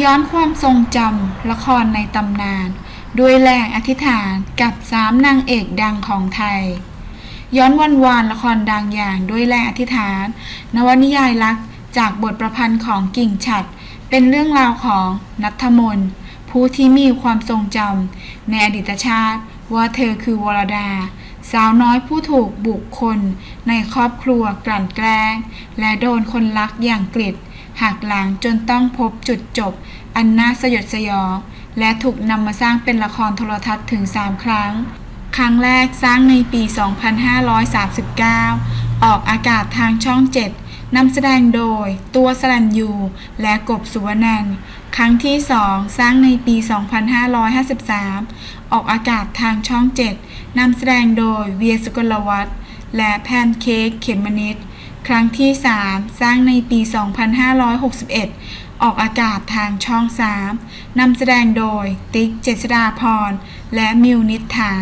ย้อนความทรงจำละครในตำนาน ด้วยแรงอธิษฐานกับสามนางเอกดังของไทย ย้อนวันวานละครดังอย่างด้วยแรงอธิษฐาน นวนิยายรักจากบทประพันธ์ของกิ่งฉัด เป็นเรื่องราวของนัทมนผู้ที่มีความทรงจำในอดีตชาติว่าเธอคือวรดา สาวน้อยผู้ถูกบุคคล ในครอบครัวกลั่นแกล้ง และโดนคนรักอย่างกฤษ หักหลังจนต้องพบจุดจบ อันน่าสยดสยอง และถูกนำมาสร้างเป็นละครโทรทัศน์ถึง 3 ครั้ง ครั้งแรกสร้างในปี 2539 ออกอากาศทางช่อง 7นำแสดงโดย ตัวสลันยู และกบสุวรรณันครั้งที่ 2 สร้างในปี 2553 ออกอากาศทางช่อง 7นำแสดงโดยเวียสุกลวัฒน์และแพนเค้กเขมมนิด ครั้งที่ 3 สร้างในปี 2561 ออกอากาศทางช่อง 3นำแสดงโดย ติ๊ก เจษดาพร และมิวนิษฐา